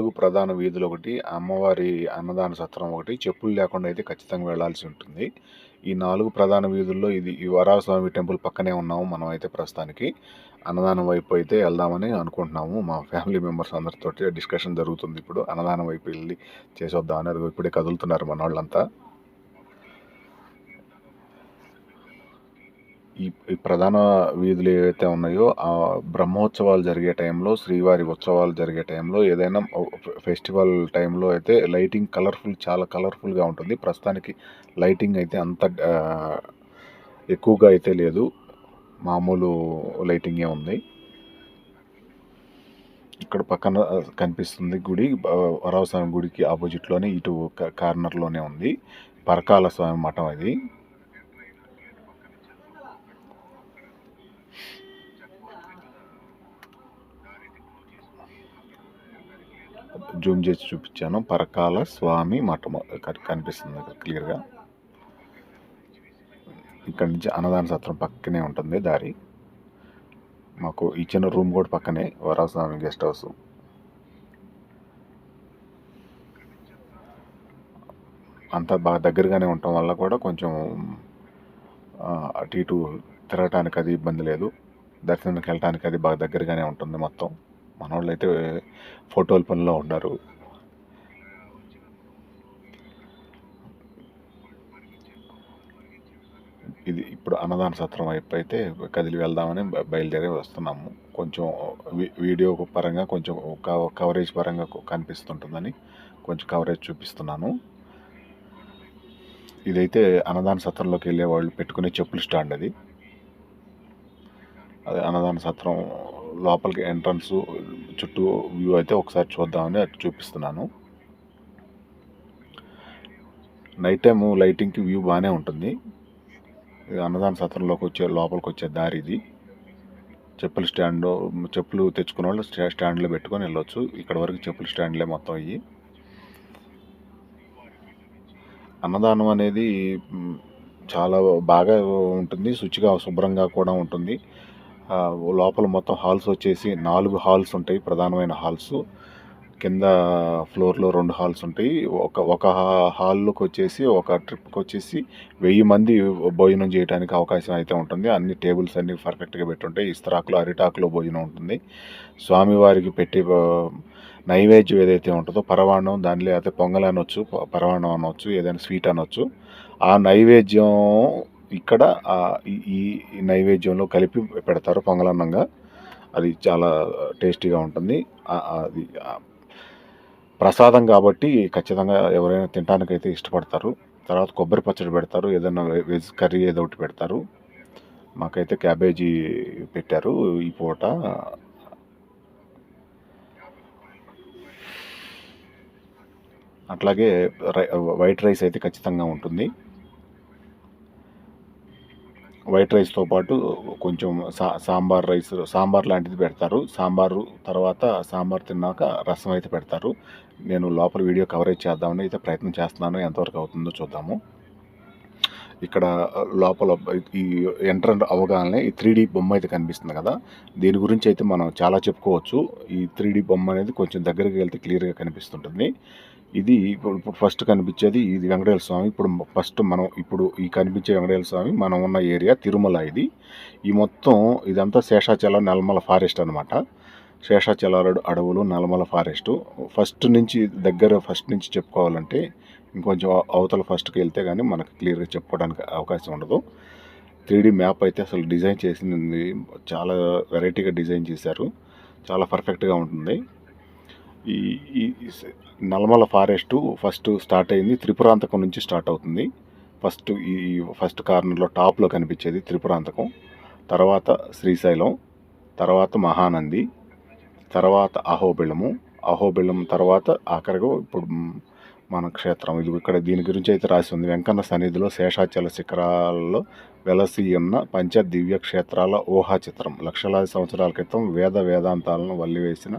నాలుగు ప్రధాన వీధులు ఒకటి అమ్మవారి అన్నదాన సత్రం ఒకటి చెప్పులు లేకుండా అయితే ఖచ్చితంగా వెళ్ళాల్సి ఉంటుంది. ఈ నాలుగు ప్రధాన వీధుల్లో ఇది ఈ వరాహస్వామి టెంపుల్ పక్కనే ఉన్నాము మనం అయితే ప్రస్తుతానికి. అన్నదానం వైపు అయితే వెళ్దామని అనుకుంటున్నాము. మా ఫ్యామిలీ మెంబర్స్ అందరితో డిస్కషన్ జరుగుతుంది ఇప్పుడు. అన్నదానం వైపు వెళ్ళి చేసొద్దామని అది ఇప్పుడే కదులుతున్నారు మన వాళ్ళంతా ఈ ప్రధాన వీధులు ఏవైతే ఉన్నాయో ఆ బ్రహ్మోత్సవాలు జరిగే టైంలో శ్రీవారి ఉత్సవాలు జరిగే టైంలో ఏదైనా ఫెస్టివల్ టైంలో అయితే లైటింగ్ కలర్ఫుల్ చాలా కలర్ఫుల్గా ఉంటుంది. ప్రస్తుతానికి లైటింగ్ అయితే అంత ఎక్కువగా అయితే లేదు. మామూలు లైటింగే ఉంది. ఇక్కడ పక్కన కనిపిస్తుంది గుడి. వరావస్వామి గుడికి ఆపోజిట్లోనే ఇటు కార్నర్లోనే ఉంది. పరకాల స్వామి మఠం అది. జూమ్ చేసి చూపించాను. పరకాల స్వామి మఠం కనిపిస్తుంది క్లియర్గా. ఇక్కడ నుంచి అన్నదాన సత్రం పక్కనే ఉంటుంది దారి. మాకు ఇచ్చిన రూమ్ కూడా పక్కనే వరాస్వామి గెస్ట్ హౌస్. అంతా బాగా దగ్గరగానే ఉండటం వల్ల కూడా కొంచెం అటు ఇటు తిరగటానికి అది ఇబ్బంది లేదు. దర్శనానికి వెళ్ళటానికి అది బాగా దగ్గరగానే ఉంటుంది మొత్తం. మనవాళ్ళు అయితే ఫోటోల పనిలో ఉన్నారు ఇది ఇప్పుడు అన్నదాన సత్రం వైపు అయితే కదిలి వెళ్దామని బయలుదేరి వస్తున్నాము. కొంచెం వీడియో పరంగా కొంచెం కవరేజ్ పరంగా కనిపిస్తుంటుందని కొంచెం కవరేజ్ చూపిస్తున్నాను. ఇదైతే అన్నదాన సత్రంలోకి వెళ్ళే వాళ్ళు పెట్టుకునే చెప్పుల స్టాండ్ అది. అదే అన్నదాన సత్రం లోపలికి ఎంట్రన్స్ చుట్టూ వ్యూ అయితే ఒకసారి చూద్దామని చూపిస్తున్నాను. నైట్ టైము లైటింగ్కి వ్యూ బాగానే ఉంటుంది. అన్నదాన సత్రంలోకి వచ్చే లోపలికి వచ్చే దారి ఇది. చెప్పుల స్టాండ్ చెప్పులు తెచ్చుకున్న వాళ్ళు స్టా- స్టాండ్లో పెట్టుకొని వెళ్ళొచ్చు. ఇక్కడ వరకు చెప్పుల స్టాండ్లే మొత్తం ఇవి అన్నదానం అనేది చాలా బాగా ఉంటుంది. శుచిగా శుభ్రంగా కూడా ఉంటుంది. లోపల మొత్తం హాల్స్ వచ్చేసి నాలుగు హాల్స్ ఉంటాయి ప్రధానమైన హాల్స్. కింద ఫ్లోర్లో రెండు హాల్స్ ఉంటాయి. ఒక ఒక హాల్లోకి వచ్చేసి ఒక ట్రిప్కి వచ్చేసి వెయ్యి మంది భోజనం చేయడానికి అవకాశం అయితే ఉంటుంది. అన్ని టేబుల్స్ అన్ని పర్ఫెక్ట్గా పెట్టుంటాయి ఇస్తరాకులు అరిటాకులో భోజనం ఉంటుంది. స్వామివారికి పెట్టే నైవేద్యం ఏదైతే ఉంటుందో పరవాణం దాని లేకపోతే పొంగల్ అనొచ్చు పరవాణం అనొచ్చు ఏదైనా స్వీట్ అనొచ్చు. ఆ నైవేద్యం ఇక్కడ ఈ- ఈ నైవేద్యంలో కలిపి పెడతారు పొంగలన్నంగా. అది చాలా టేస్టీగా ఉంటుంది. అది ప్రసాదం కాబట్టి ఖచ్చితంగా ఎవరైనా తినడానికైతే ఇష్టపడతారు. తర్వాత కొబ్బరి పచ్చడి పెడతారు. ఏదైనా వెజ్ కర్రీ ఏదో ఒకటి పెడతారు. మాకైతే క్యాబేజీ పెట్టారు ఈ పూట. అట్లాగే రై వైట్ రైస్ అయితే ఖచ్చితంగా ఉంటుంది. వైట్ రైస్తో పాటు కొంచెం సా సాంబార్ రైస్ సాంబార్ లాంటిది పెడతారు. సాంబారు తర్వాత సాంబార్ తిన్నాక రసం అయితే పెడతారు. నేను లోపల వీడియో కవరేజ్ చేద్దామని అయితే ప్రయత్నం చేస్తున్నాను. ఎంతవరకు అవుతుందో చూద్దాము. ఇక్కడ లోపల ఈ ఎంటర్ అవగానే ఈ త్రీ బొమ్మ అయితే కనిపిస్తుంది కదా. దీని గురించి అయితే మనం చాలా చెప్పుకోవచ్చు. ఈ త్రీ బొమ్మ అనేది కొంచెం దగ్గరికి వెళ్తే క్లియర్గా కనిపిస్తుంటుంది. ఇది ఇప్పుడు ఫస్ట్ కనిపించేది ఇది వెంకటేశ్వర స్వామి. ఇప్పుడు ఫస్ట్ మనం ఇప్పుడు ఈ కనిపించే వెంకటేశ్వర స్వామి మనం ఉన్న ఏరియా తిరుమల ఇది. ఈ మొత్తం ఇదంతా శేషాచల నల్మల ఫారెస్ట్ అనమాట శేషాచల అడవులు నల్మల ఫారెస్ట్ ఫస్ట్ నుంచి దగ్గర ఫస్ట్ నుంచి చెప్పుకోవాలంటే ఇంకొంచెం అవతల ఫస్ట్కి వెళ్తే కానీ మనకు క్లియర్గా చెప్పుకోవడానికి అవకాశం ఉండదు. త్రీడీ మ్యాప్ అయితే అసలు డిజైన్ చేసింది చాలా వెరైటీగా డిజైన్ చేశారు. చాలా పర్ఫెక్ట్గా ఉంటుంది. ఈ ఈ నల్మల ఫారెస్ట్ ఫస్ట్ స్టార్ట్ అయింది త్రిపురాంతకం నుంచి స్టార్ట్ అవుతుంది. ఫస్ట్ ఈ ఫస్ట్ కార్నర్లో టాప్లో కనిపించేది త్రిపురాంతకం. తర్వాత శ్రీశైలం తర్వాత మహానంది తర్వాత అహోబిళము అహోబిళం తర్వాత ఆఖరిగా ఇప్పుడు మన క్షేత్రం. ఇది ఇక్కడ దీని గురించి అయితే రాసి ఉంది. వెంకన్న సన్నిధిలో శేషాచల శిఖరాల్లో వెలసి ఉన్న పంచ దివ్య క్షేత్రాల ఊహా చిత్రం. లక్షలాది సంవత్సరాల క్రితం వేద వేదాంతాలను వల్లివేసిన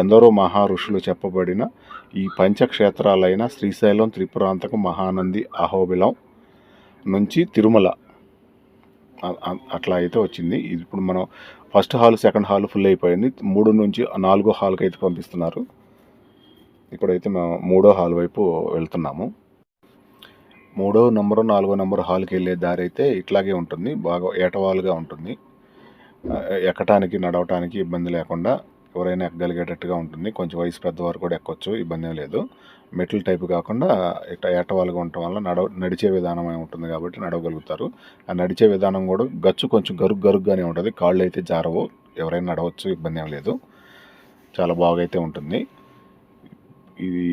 ఎందరో మహా ఋషులు చెప్పబడిన ఈ పంచక్షేత్రాలైన శ్రీశైలం త్రిపురాంతకం మహానంది అహోబిలం నుంచి తిరుమల. అట్లా అయితే వచ్చింది. ఇది ఇప్పుడు మనం first hall second hall full అయిపోయింది. మూడు నుంచి నాలుగో హాల్కి అయితే పంపిస్తున్నారు. ఇప్పుడైతే మేము మూడో హాల్ వైపు వెళ్తున్నాము. మూడో నంబరు నాలుగో నంబర్ హాల్కి వెళ్ళే దారి అయితే ఇట్లాగే ఉంటుంది. బాగా ఏటవాలుగా ఉంటుంది. ఎక్కటానికి నడవటానికి ఇబ్బంది లేకుండా ఎవరైనా ఎక్కగలిగేటట్టుగా ఉంటుంది. కొంచెం వయసు పెద్దవారు కూడా ఎక్కొచ్చు ఇబ్బంది ఏం లేదు. మెట్ల టైప్ కాకుండా ఇట్లా ఏటవాలుగా ఉండటం వల్ల నడవ నడిచే విధానం ఉంటుంది కాబట్టి నడవగలుగుతారు. ఆ నడిచే విధానం కూడా గచ్చు కొంచెం గరుగ్ గరుగ్గానే ఉంటుంది. కాళ్ళు అయితే జారవు. ఎవరైనా నడవచ్చు ఇబ్బంది ఏం లేదు. చాలా బాగా అయితే ఉంటుంది. ఇది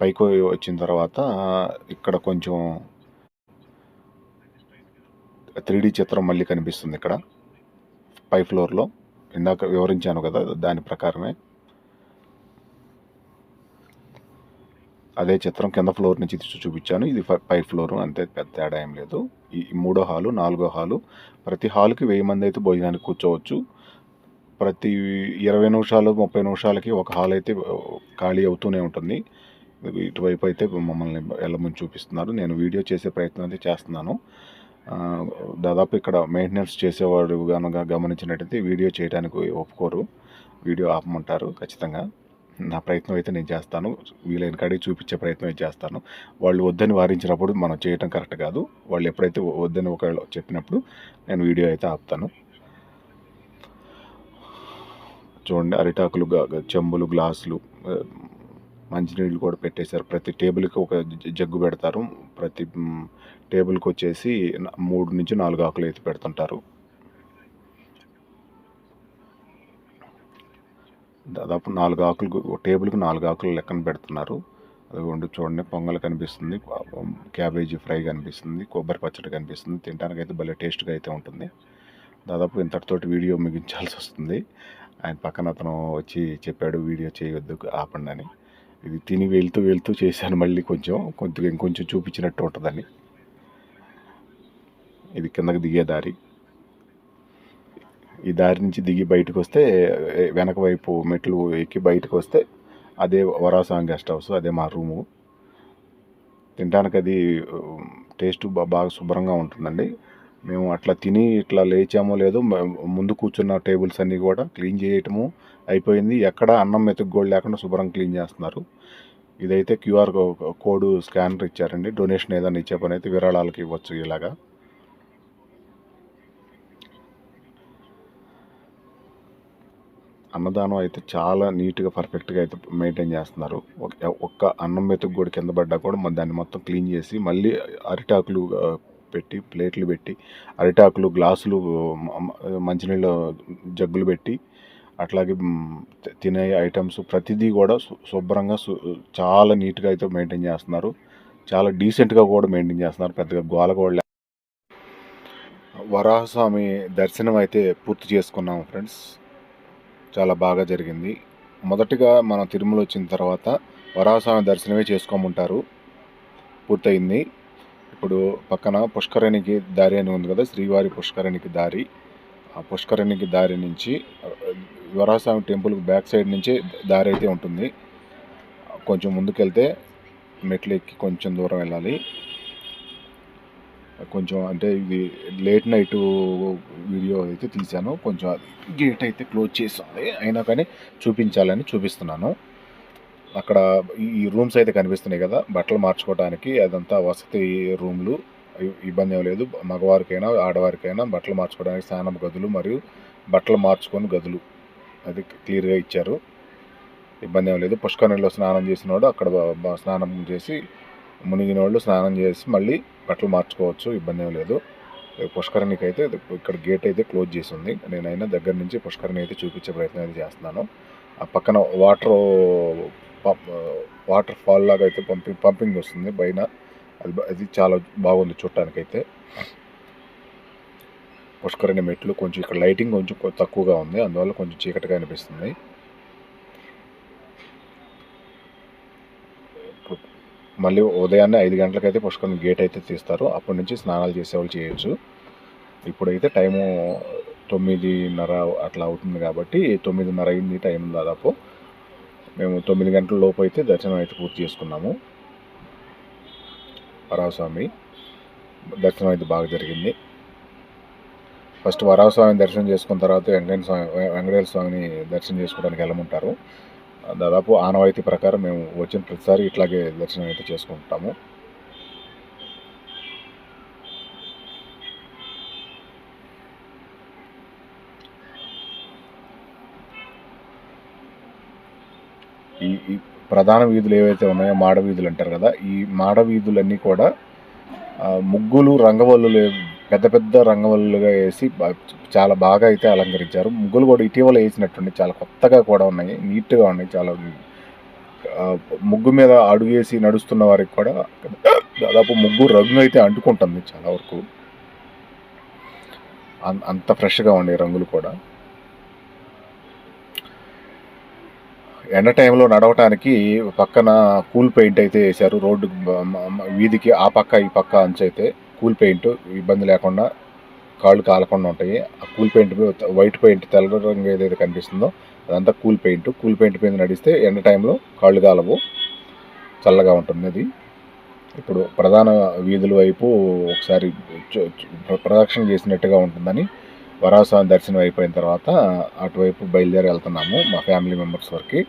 పైకి వచ్చిన తర్వాత ఇక్కడ కొంచెం త్రీ చిత్రం మళ్ళీ కనిపిస్తుంది ఇక్కడ పై ఫ్లోర్లో. ఇందాక వివరించాను కదా దాని ప్రకారమే. అదే చిత్రం కింద ఫ్లోర్ నుంచి చూపించాను. ఇది పై ఫ్లోర్ అంతే పెద్ద తేడా ఏం లేదు. ఈ మూడో హాలు నాలుగో హాలు ప్రతి హాల్కి వెయ్యి మంది అయితే భోజనానికి కూర్చోవచ్చు. ప్రతి ఇరవై నిమిషాలు ముప్పై నిమిషాలకి ఒక హాల్ అయితే ఖాళీ అవుతూనే ఉంటుంది. ఇటువైపు అయితే మమ్మల్ని వెళ్ళమని చూపిస్తున్నారు. నేను వీడియో చేసే ప్రయత్నం అయితే చేస్తున్నాను. దాదాపు ఇక్కడ మెయింటెనెన్స్ చేసేవాడు కనుక గమనించినట్టయితే వీడియో చేయడానికి ఒప్పుకోరు. వీడియో ఆపమంటారు ఖచ్చితంగా. నా ప్రయత్నం అయితే నేను చేస్తాను. వీలైన కాడికి చూపించే ప్రయత్నం అయితే చేస్తాను. వాళ్ళు వద్దని వారించినప్పుడు మనం చేయటం కరెక్ట్ కాదు. వాళ్ళు ఎప్పుడైతే వద్దని ఒకవేళ చెప్పినప్పుడు నేను వీడియో అయితే ఆపుతాను. చూడండి అరిటాకులు చెంబులు గ్లాసులు మంచినీళ్ళు కూడా పెట్టేశారు. ప్రతి టేబుల్కి ఒక జగ్గు పెడతారు. ప్రతి టేబుల్కి వచ్చేసి మూడు నుంచి నాలుగు ఆకులు అయితే పెడుతుంటారు. దాదాపు నాలుగు ఆకులు టేబుల్కి నాలుగు ఆకులు లెక్కన పెడుతున్నారు. అదిగోండి చూడండి పొంగల్ కనిపిస్తుంది. క్యాబేజీ ఫ్రై కనిపిస్తుంది. కొబ్బరి పచ్చడి కనిపిస్తుంది. తినడానికి అయితే భలే టేస్ట్గా అయితే ఉంటుంది. దాదాపు ఇంతటితోటి వీడియో మిగించాల్సి వస్తుంది. ఆయన పక్కన అతను వచ్చి చెప్పాడు వీడియో చేయొద్దు ఆపండి అని. ఇది తిని వెళ్తూ వెళ్తూ చేశాను మళ్ళీ కొంచెం కొద్దిగా ఇంకొంచెం చూపించినట్టు ఉంటుందని. ఇది కిందకి దిగే దారి. ఈ దారి నుంచి దిగి బయటకు వస్తే వెనక వైపు మెట్లు ఎక్కి బయటకు వస్తే అదే వరాసాంగ్ గెస్ట్ హౌస్ అదే మా రూము. తినడానికి అది టేస్ట్ బాగా శుభ్రంగా ఉంటుందండి. మేము అట్లా తిని ఇట్లా లేచామో లేదో ముందు కూర్చున్న టేబుల్స్ అన్నీ కూడా క్లీన్ చేయటము అయిపోయింది. ఎక్కడ అన్నం మెతుకుగోళ్ళు లేకుండా శుభ్రం క్లీన్ చేస్తున్నారు. ఇదైతే క్యూఆర్ కోడ్ స్కానర్ ఇచ్చారండి. డొనేషన్ ఏదైనా ఇచ్చే పని అయితే విరాళాలకి ఇవ్వచ్చు ఇలాగా. అన్నదానం అయితే చాలా నీట్గా పర్ఫెక్ట్గా అయితే మెయింటైన్ చేస్తున్నారు. ఒక్క అన్నం మెతుకు కూడా కింద పడ్డా కూడా దాన్ని మొత్తం క్లీన్ చేసి మళ్ళీ అరిటాకులు పెట్టి ప్లేట్లు పెట్టి అరిటాకులు గ్లాసులు మంచినీళ్ళ జగ్గులు పెట్టి అట్లాగే తి- తినే ఐటమ్స్ ప్రతిదీ కూడా శుభ్రంగా చాలా నీట్గా అయితే మెయింటైన్ చేస్తున్నారు. చాలా డీసెంట్గా కూడా మెయింటైన్ చేస్తున్నారు. పెద్దగా గోల కూడా వరాహస్వామి దర్శనం అయితే పూర్తి చేసుకున్నాము ఫ్రెండ్స్. చాలా బాగా జరిగింది. మొదటిగా మనం తిరుమల వచ్చిన తర్వాత వరాహస్వామి దర్శనమే చేసుకోమంటారు. పూర్తయింది. ఇప్పుడు పక్కన పుష్కరిణికి దారి అని ఉంది కదా శ్రీవారి పుష్కరిణికి దారి. ఆ పుష్కరిణికి దారి నుంచి ఆ, టెంపుల్కి బ్యాక్ సైడ్ నుంచి దారి అయితే ఉంటుంది. కొంచెం ముందుకెళ్తే మెట్లు ఎక్కి కొంచెం దూరం వెళ్ళాలి. కొంచెం అంటే ఇది లేట్ నైట్ వీడియో అయితే తీశాను. కొంచెం గేట్ అయితే క్లోజ్ చేస్తుంది అయినా కానీ చూపించాలని చూపిస్తున్నాను. అక్కడ ఈ- రూమ్స్ అయితే కనిపిస్తున్నాయి కదా బట్టలు మార్చుకోవడానికి అదంతా వసతి రూమ్లు. ఇబ్బంది ఏం లేదు. మగవారికైనా ఆడవారికైనా బట్టలు మార్చుకోవడానికి స్నానం గదులు మరియు బట్టలు మార్చుకొని గదులు. అది క్లియర్గా ఇచ్చారు. ఇబ్బంది ఏం లేదు. పుష్కరిణిలో స్నానం చేసిన వాడు అక్కడ స్నానం చేసి మునిగిన వాళ్ళు స్నానం చేసి మళ్ళీ బట్టలు మార్చుకోవచ్చు. ఇబ్బంది ఏం లేదు. పుష్కరిణికి అయితే ఇక్కడ గేట్ అయితే క్లోజ్ చేసి ఉంది నేనైనా దగ్గర నుంచి పుష్కరిణి అయితే చూపించే ప్రయత్నం అయితే చేస్తున్నాను. ఆ పక్కన వాటర్ వాటర్ ఫాల్ లాగా అయితే పంపింగ్ పంపింగ్ వస్తుంది పైన. అది అది చాలా బాగుంది చూడటానికైతే. పుష్కరిణి మెట్లు కొంచెం ఇక్కడ లైటింగ్ కొంచెం తక్కువగా ఉంది. అందువల్ల కొంచెం చీకటిగా అనిపిస్తుంది. మళ్ళీ ఉదయాన్నే ఐదు గంటలకైతే పుష్కరిణి గేట్ అయితే తీస్తారు. అప్పటి నుంచి స్నానాలు చేసేవాళ్ళు చేయొచ్చు. ఇప్పుడైతే టైము తొమ్మిదిన్నర అట్లా అవుతుంది కాబట్టి తొమ్మిదిన్నర అయింది టైం దాదాపు. మేము తొమ్మిది గంటల లోపు అయితే దర్శనం అయితే పూర్తి చేసుకున్నాము. వరావస్వామి దర్శనం అయితే బాగా జరిగింది. ఫస్ట్ వరావస్వామిని దర్శనం చేసుకున్న తర్వాత వెంకటేశ్వర స్వామి వెంకటేశ్వర స్వామిని దర్శనం చేసుకోవడానికి వెళ్ళమంటారు. దాదాపు ఆనవాయితీ ప్రకారం మేము వచ్చిన ప్రతిసారి ఇట్లాగే దర్శనం అయితే చేసుకుంటాము. ఈ ప్రధాన వీధులు ఏవైతే ఉన్నాయో మాడ వీధులు అంటారు కదా ఈ మాడ వీధులన్నీ కూడా ముగ్గులు రంగవల్లులు పెద్ద పెద్ద రంగవల్లులుగా వేసి చాలా బాగా అయితే అలంకరించారు. ముగ్గులు కూడా ఇటీవల వేసినట్టుండి చాలా కొత్తగా కూడా ఉన్నాయి నీట్గా ఉన్నాయి చాలా. ముగ్గు మీద అడుగేసి నడుస్తున్న వారికి కూడా దాదాపు ముగ్గు రంగు అయితే అంటుకుంటుంది చాలా వరకు. అం- అంత ఫ్రెష్గా ఉన్నాయి రంగులు కూడా. ఎండ టైంలో నడవటానికి పక్కన కూల్ పెయింట్ అయితే వేశారు. రోడ్డు వీధికి ఆ పక్క ఈ పక్క అంచైతే కూల్ పెయింట్ ఇబ్బంది లేకుండా కాళ్ళు కాలకుండా ఉంటాయి. ఆ కూల్ పెయింట్ వైట్ పెయింట్ తెల్ల రంగు ఏదైతే కనిపిస్తుందో అదంతా కూల్ పెయింట్. కూల్ పెయింట్ మీద నడిస్తే ఎండ టైంలో కాళ్ళు కాలవు. చల్లగా ఉంటుంది అది. ఇప్పుడు ప్రధాన వీధుల వైపు ఒకసారి ప్రదక్షిణ చేసినట్టుగా ఉంటుందని వరాహస్వామి దర్శనం అయిపోయిన తర్వాత అటువైపు బయలుదేరి వెళ్తున్నాము మా ఫ్యామిలీ మెంబర్స్ వరకు.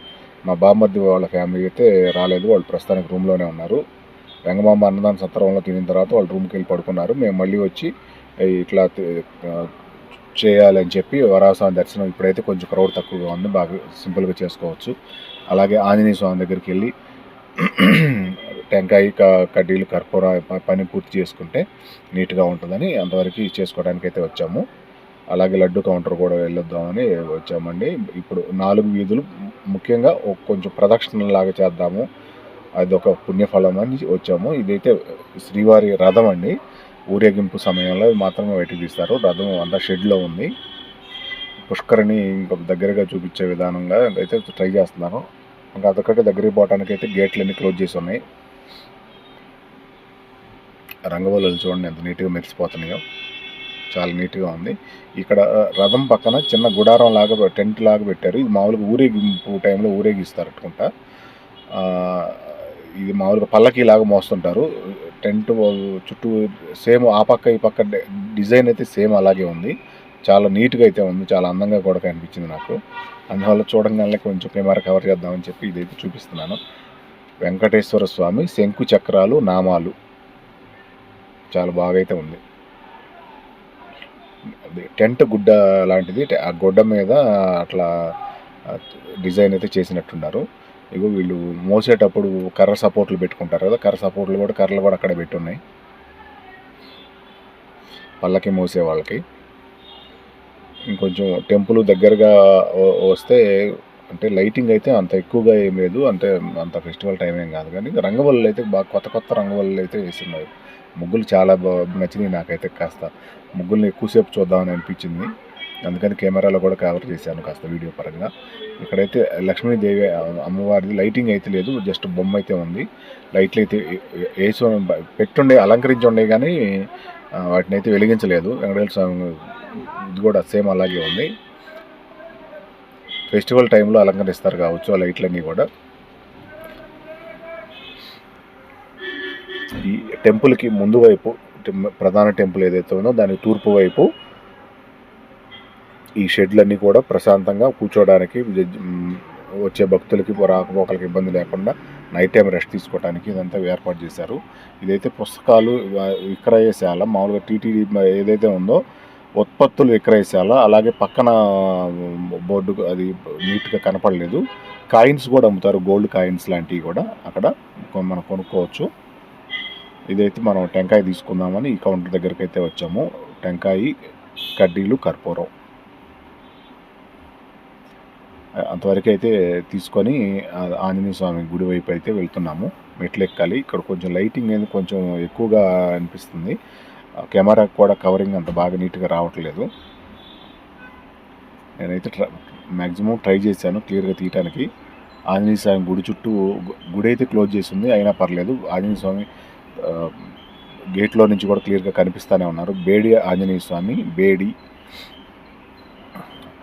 మా బామ్మర్ది వాళ్ళ ఫ్యామిలీ అయితే రాలేదు. వాళ్ళు ప్రస్తుతానికి రూమ్లోనే ఉన్నారు. వెంగమాంబ అన్నదాన సత్రంలో తినిన తర్వాత వాళ్ళు రూమ్కి వెళ్ళి పడుకున్నారు. మేము మళ్ళీ వచ్చి ఇట్లా చేయాలని చెప్పి వరాహస్వామి దర్శనం ఇప్పుడైతే కొంచెం క్రౌడ్ తక్కువగా ఉంది. బాగా సింపుల్గా చేసుకోవచ్చు. అలాగే ఆంజనేయ స్వామి దగ్గరికి వెళ్ళి టెంకాయ కడ్డీలు కర్పూర పని పూర్తి చేసుకుంటే నీట్గా ఉంటుందని అంతవరకు చేసుకోవడానికి అయితే వచ్చాము. అలాగే లడ్డు కౌంటర్ కూడా వెళ్ళొద్దామని వచ్చామండి. ఇప్పుడు నాలుగు వీధులు ముఖ్యంగా కొంచెం ప్రదక్షిణలాగా చేద్దాము. అది ఒక పుణ్యఫలం అని వచ్చాము. ఇదైతే శ్రీవారి రథం అండి. ఊరేగింపు సమయంలో మాత్రమే బయటకు తీస్తారు. రథం అంతా షెడ్లో ఉంది. పుష్కరిని ఇంకొక దగ్గరగా చూపించే విధానంగా అయితే ట్రై చేస్తున్నాను. ఇంకా అదొక్కటి దగ్గరికి పోవడానికి అయితే గేట్లన్నీ క్లోజ్ చేసి ఉన్నాయి. రంగవల్లులు చూడండి ఎంత నీట్గా మెరిసిపోతున్నాయో. చాలా నీట్గా ఉంది. ఇక్కడ రథం పక్కన చిన్న గుడారం లాగా టెంట్ లాగా పెట్టారు. ఇది మామూలుగా ఊరేగింపు టైంలో ఊరేగిస్తారు అట్టుకుంటా ఇది మామూలుగా పల్లకి లాగా మోస్తుంటారు. టెంట్ చుట్టూ సేమ్ ఆ పక్క ఈ పక్క డిజైన్ అయితే సేమ్ అలాగే ఉంది. చాలా నీట్గా అయితే ఉంది. చాలా అందంగా కూడా కనిపించింది నాకు. అందువల్ల చూడంగానే కొంచెం కెమెరా కవర్ చేద్దామని చెప్పి ఇదైతే చూపిస్తున్నాను. వెంకటేశ్వర స్వామి శంకు చక్రాలు నామాలు. చాలా బాగా అయితే ఉంది. టెంట్ గుడ్డ లాంటిది. ఆ గుడ్డ మీద అట్లా డిజైన్ అయితే చేసినట్టున్నారు. ఇగో వీళ్ళు మోసేటప్పుడు కర్ర సపోర్ట్లు పెట్టుకుంటారు కదా కర్ర సపోర్ట్లు కూడా కర్రలు కూడా అక్కడ పెట్టి ఉన్నాయి మోసే వాళ్ళకి. ఇంకొంచెం టెంపుల్ దగ్గరగా వస్తే అంటే లైటింగ్ అయితే అంత ఎక్కువగా ఏం లేదు. అంటే అంత ఫెస్టివల్ టైం ఏం కాదు. కానీ రంగవల్లు అయితే బాగా కొత్త కొత్త రంగవల్లు అయితే వేస్తున్నారు ముగ్గులు చాలా బాగా నచ్చినాయి నాకైతే కాస్త. ముగ్గుల్ని ఎక్కువసేపు చూద్దామని అనిపించింది. అందుకని కెమెరాలో కూడా కవర్ చేశాను కాస్త వీడియో పరంగా. ఇక్కడైతే లక్ష్మీదేవి అమ్మవారిది లైటింగ్ అయితే లేదు. జస్ట్ బొమ్మ అయితే ఉంది. లైట్లు అయితే వేసి పెట్టుండే అలంకరించి ఉండే కానీ వాటిని అయితే వెలిగించలేదు. వెంకటేశ్వర స్వామి ఇది కూడా సేమ్ అలాగే ఉంది. ఫెస్టివల్ టైంలో అలంకరిస్తారు కావచ్చు ఆ లైట్లన్నీ కూడా. ఈ టెంపుల్కి ముందు వైపు ప్రధాన టెంపుల్ ఏదైతే ఉందో దాని తూర్పు వైపు ఈ షెడ్లన్నీ కూడా ప్రశాంతంగా కూర్చోవడానికి వచ్చే భక్తులకి రాకపోకలకి ఇబ్బంది లేకుండా నైట్ టైం రెస్ట్ తీసుకోవడానికి ఇదంతా ఏర్పాటు చేశారు. ఇదైతే పుస్తకాలు విక్రయశాల మామూలుగా టీటీడీ ఏదైతే ఉందో ఉత్పత్తులు విక్రయశాల అలాగే పక్కన బోర్డు అది నీట్గా కనపడలేదు. కాయిన్స్ కూడా అమ్ముతారు గోల్డ్ కాయిన్స్ లాంటివి కూడా అక్కడ కొ- మనం కొనుక్కోవచ్చు. ఇదైతే మనం టెంకాయ తీసుకుందామని ఈ కౌంటర్ దగ్గరికి అయితే వచ్చాము. టెంకాయ కడ్డీలు కర్పూరం. అంతవరకు అయితే తీసుకొని ఆంజనేయ స్వామి గుడి వైపు అయితే వెళ్తున్నాము. మెట్లు ఎక్కాలి ఇక్కడ కొంచెం లైటింగ్ అనేది కొంచెం ఎక్కువగా అనిపిస్తుంది. కెమెరా కూడా కవరింగ్ అంత బాగా నీట్గా రావట్లేదు. నేనైతే ట్ర మ్యాక్సిమం ట్రై చేశాను క్లియర్గా తీయటానికి. ఆంజనేయ స్వామి గుడి చుట్టూ గుడి అయితే క్లోజ్ చేసింది అయినా పర్లేదు. ఆంజనేయ స్వామి గేట్లో నుంచి కూడా క్లియర్గా కనిపిస్తూనే ఉన్నారు. బేడి ఆంజనేయ స్వామి బేడి.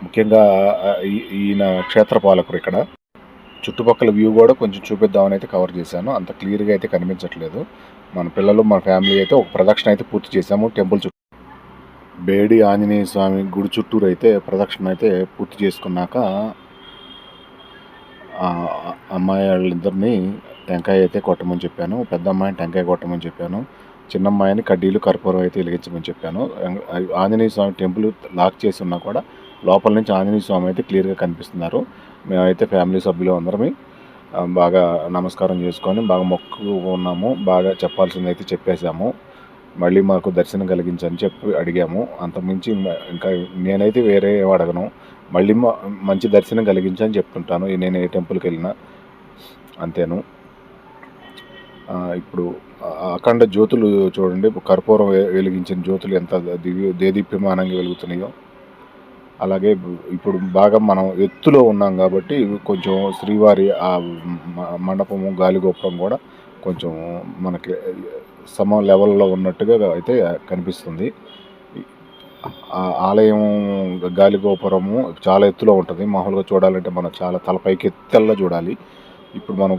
ముఖ్యంగా ఈ- ఈయన క్షేత్రపాలకుడు ఇక్కడ. చుట్టుపక్కల వ్యూ కూడా కొంచెం చూపిద్దామని అయితే కవర్ చేశాను. అంత క్లియర్గా అయితే కనిపించట్లేదు. మన పిల్లలు మన ఫ్యామిలీ అయితే ఒక ప్రదక్షిణ అయితే పూర్తి చేశాము. టెంపుల్ చుట్టూ బేడి ఆంజనేయ స్వామి గుడి చుట్టూరు అయితే ప్రదక్షిణ అయితే పూర్తి చేసుకున్నాక అమ్మాయి వాళ్ళిద్దరిని టెంకాయ అయితే కొట్టమని చెప్పాను. పెద్ద అమ్మాయిని టెంకాయ కొట్టమని చెప్పాను. చిన్న అమ్మాయిని కడ్డీలు కర్పూరం అయితే వెలిగించమని చెప్పాను. ఆంజనేయ స్వామి టెంపుల్ లాక్ చేసి ఉన్నా కూడా లోపల నుంచి ఆంజనేయ స్వామి అయితే క్లియర్గా కనిపిస్తున్నారు. మేమైతే ఫ్యామిలీ సభ్యులు అందరమే బాగా నమస్కారం చేసుకొని బాగా మొక్కు ఉన్నాము. బాగా చెప్పాల్సింది అయితే చెప్పేశాము. మళ్ళీ మాకు దర్శనం కలిగించని చెప్పి అడిగాము. అంతకుమించి ఇంకా- నేనైతే వేరే అడగను. మళ్ళీ మా- మంచి దర్శనం కలిగించని చెప్తుంటాను. నేను ఏ టెంపుల్కి వెళ్ళినా అంతేను. ఇప్పుడు అఖండ జ్యోతులు చూడండి. కర్పూరం వెలిగించిన జ్యోతులు ఎంత దివ్య దేదీప్యమానంగా వెలుగుతున్నాయో. అలాగే ఇప్పుడు బాగా మనం ఎత్తులో ఉన్నాం కాబట్టి కొంచెం శ్రీవారి ఆ మండపము గాలిగోపురం కూడా కొంచెం మనకి సమ లెవెల్లో ఉన్నట్టుగా అయితే కనిపిస్తుంది. ఆలయం గాలిగోపురము చాలా ఎత్తులో ఉంటుంది. మామూలుగా చూడాలంటే మనం చాలా తలపైకి ఎత్తెల్లా చూడాలి. ఇప్పుడు మనం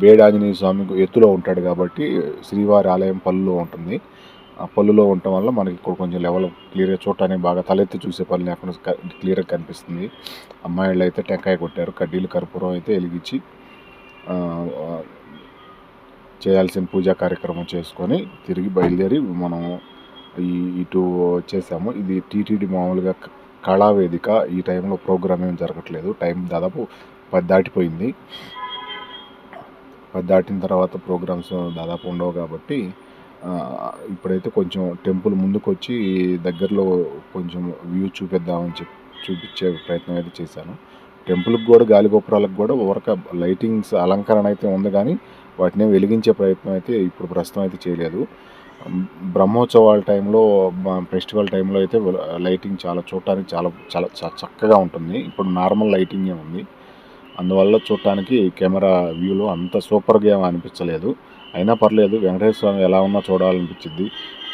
బేడి ఆంజనేయ స్వామి ఎత్తులో ఉంటాడు కాబట్టి శ్రీవారి ఆలయం పళ్ళులో ఉంటుంది. ఆ పళ్ళులో ఉండటం వల్ల మనకి ఇక్కడ కొంచెం లెవెల్ క్లియర్గా చూడటానికి బాగా తలెత్తి చూసే పని లేకుండా క్లియర్గా కనిపిస్తుంది. అమ్మాయిలు అయితే టెంకాయ కొట్టారు కడ్డీలు కర్పూరం అయితే వెలిగించి చేయాల్సిన పూజా కార్యక్రమం చేసుకొని తిరిగి బయలుదేరి మనం ఈ ఇటు వచ్చేసాము. ఇది టీటీడీ మామూలుగా కళావేదిక. ఈ టైంలో ప్రోగ్రామ్ ఏం జరగట్లేదు. టైం దాదాపు పది దాటిపోయింది. దాటిన తర్వాత ప్రోగ్రామ్స్ దాదాపు ఉండవు కాబట్టి ఇప్పుడైతే కొంచెం టెంపుల్ ముందుకు వచ్చి దగ్గరలో కొంచెం వ్యూ చూపిద్దామని చెప్పి చూపించే ప్రయత్నం అయితే చేశాను. టెంపుల్కి కూడా గాలిగోపురాలకు కూడా ఒక లైటింగ్స్ అలంకరణ అయితే ఉంది కానీ వాటిని వెలిగించే ప్రయత్నం అయితే ఇప్పుడు ప్రస్తుతం అయితే చేయలేదు. బ్రహ్మోత్సవాల టైంలో ఫెస్టివల్ టైంలో అయితే లైటింగ్ చాలా చూడటానికి చాలా చాలా చ- చక్కగా ఉంటుంది. ఇప్పుడు నార్మల్ లైటింగే ఉంది. అందువల్ల చూడటానికి కెమెరా వ్యూలో అంత సూపర్గా ఏమీ అనిపించలేదు. అయినా పర్లేదు వెంకటేశ్వర స్వామి ఎలా ఉన్నా చూడాలనిపించింది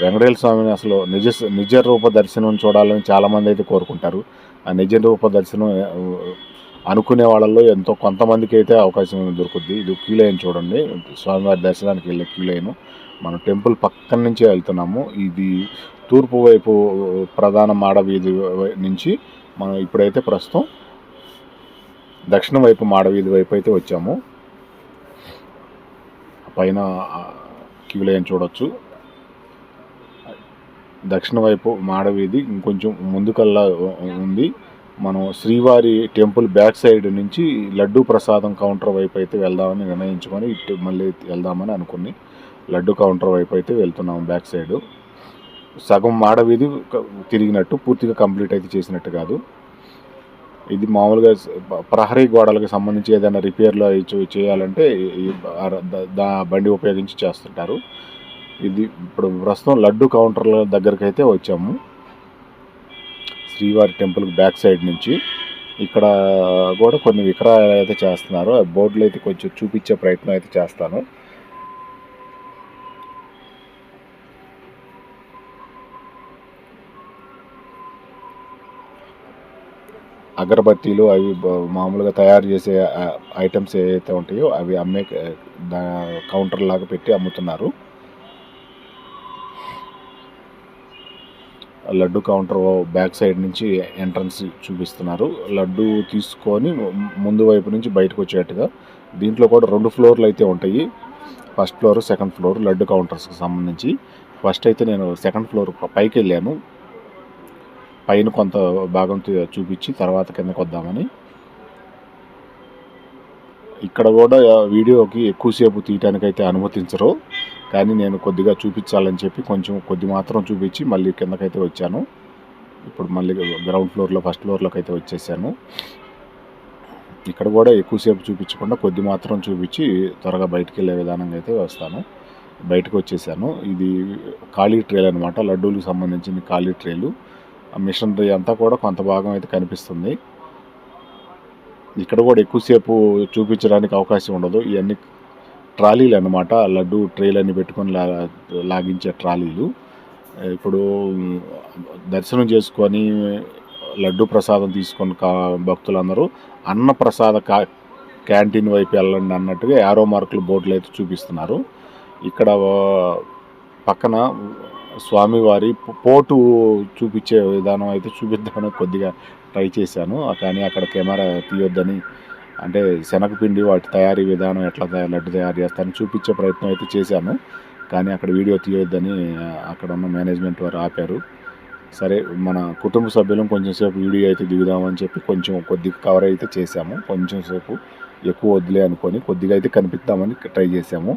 వెంకటేశ్వర స్వామిని అసలు నిజ నిజ రూప దర్శనం చూడాలని చాలామంది అయితే కోరుకుంటారు. ఆ నిజ రూప దర్శనం అనుకునే వాళ్ళల్లో ఎంతో కొంతమందికి అయితే అవకాశం దొరుకుద్ది. ఇది క్యూ లైన్ చూడండి. స్వామివారి దర్శనానికి వెళ్ళే క్యూ లైన్. మనం టెంపుల్ పక్కన నుంచే వెళ్తున్నాము. ఇది తూర్పు వైపు ప్రధాన మాడ వీధి నుంచి మనం ఇప్పుడైతే ప్రస్తుతం దక్షిణం వైపు మాడవీధి వైపు అయితే వచ్చాము. పైన క్యూ లైన్ చూడొచ్చు. దక్షిణ వైపు మాడవీధి ఇంకొంచెం ముందుకల్లా ఉంది. మనం శ్రీవారి టెంపుల్ బ్యాక్ సైడ్ నుంచి లడ్డు ప్రసాదం కౌంటర్ వైపు అయితే వెళ్దామని నిర్ణయించుకొని ఇటు మళ్ళీ వెళ్దామని అనుకుని లడ్డు కౌంటర్ వైపు అయితే వెళ్తున్నాం బ్యాక్ సైడ్. సగం మాడవీధి తిరిగినట్టు పూర్తిగా కంప్లీట్ అయితే చేసినట్టు కాదు. ఇది మామూలుగా ప్రహరీ గోడలకు సంబంధించి ఏదైనా రిపేర్లు అవి చేయాలంటే దా బండి ఉపయోగించి చేస్తుంటారు. ఇది ఇప్పుడు ప్రస్తుతం లడ్డు కౌంటర్ల దగ్గరికి అయితే వచ్చాము. శ్రీవారి టెంపుల్కి బ్యాక్ సైడ్ నుంచి. ఇక్కడ కూడా కొన్ని విక్రయాలు అయితే చేస్తున్నారు. ఆ బోర్డులు అయితే కొంచెం చూపించే ప్రయత్నం అయితే చేస్తాను. అగరబత్తీలు అవి మామూలుగా తయారు చేసే ఐటమ్స్ ఏవైతే ఉంటాయో అవి అమ్మే దా కౌంటర్ లాగా పెట్టి అమ్ముతున్నారు. లడ్డు కౌంటర్ బ్యాక్ సైడ్ నుంచి ఎంట్రన్స్ చూపిస్తున్నారు. లడ్డు తీసుకొని ముందు వైపు నుంచి బయటకు వచ్చేట్టుగా దీంట్లో కూడా రెండు ఫ్లోర్లు అయితే ఉంటాయి. First floor second floor laddu కౌంటర్స్కి సంబంధించి. ఫస్ట్ అయితే నేను సెకండ్ ఫ్లోర్ పైకి వెళ్ళాను. పైన కొంత భాగం చూపించి తర్వాత కిందకు వద్దామని ఇక్కడ కూడా వీడియోకి ఎక్కువసేపు తీయటానికైతే అనుమతించరు. కానీ నేను కొద్దిగా చూపించాలని చెప్పి కొంచెం కొద్ది మాత్రం చూపించి మళ్ళీ కిందకైతే వచ్చాను. ఇప్పుడు మళ్ళీ గ్రౌండ్ ఫ్లోర్లో ఫస్ట్ ఫ్లోర్లోకి అయితే వచ్చేసాను. ఇక్కడ కూడా ఎక్కువసేపు చూపించకుండా కొద్ది మాత్రం చూపించి త్వరగా బయటికి వెళ్ళే విధానంగా అయితే వస్తాను. బయటకు వచ్చేసాను ఇది ఖాళీ ట్రేలు అనమాట లడ్డూలకు సంబంధించిన ఖాళీ ట్రేలు. మిషనరీ అంతా కూడా కొంత భాగం అయితే కనిపిస్తుంది. ఇక్కడ కూడా ఎక్కువసేపు చూపించడానికి అవకాశం ఉండదు. ఇవన్నీ ట్రాలీలు అనమాట లడ్డు ట్రేలన్నీ పెట్టుకొని లా లాగించే ట్రాలీలు. ఇప్పుడు దర్శనం చేసుకొని లడ్డు ప్రసాదం తీసుకొని కా భక్తులందరూ అన్న ప్రసాద కా క్యాంటీన్ వైపు వెళ్ళండి అన్నట్టుగా యారో మార్కులు బోర్డులు అయితే చూపిస్తున్నారు. ఇక్కడ పక్కన స్వామివారి పోటు చూపించే విధానం అయితే చూపిద్దామని కొద్దిగా ట్రై చేశాను. కానీ అక్కడ కెమెరా తీయొద్దని అంటే శనగపిండి వాటి తయారీ విధానం ఎట్లా తయారు లడ్డు తయారు చేస్తారని చూపించే ప్రయత్నం అయితే చేశాను. కానీ అక్కడ వీడియో తీయొద్దని అక్కడ ఉన్న మేనేజ్మెంట్ వారు ఆపారు. సరే మన కుటుంబ సభ్యులం కొంచెం సేపు వీడియో అయితే దిగుదామని చెప్పి కొంచెం కొద్దిగా కవర్ అయితే చేశాము. కొంచెం సేపు ఎక్కువ వద్దులే అనుకొని కొద్దిగా అయితే కనిపిద్దామని ట్రై చేశాము.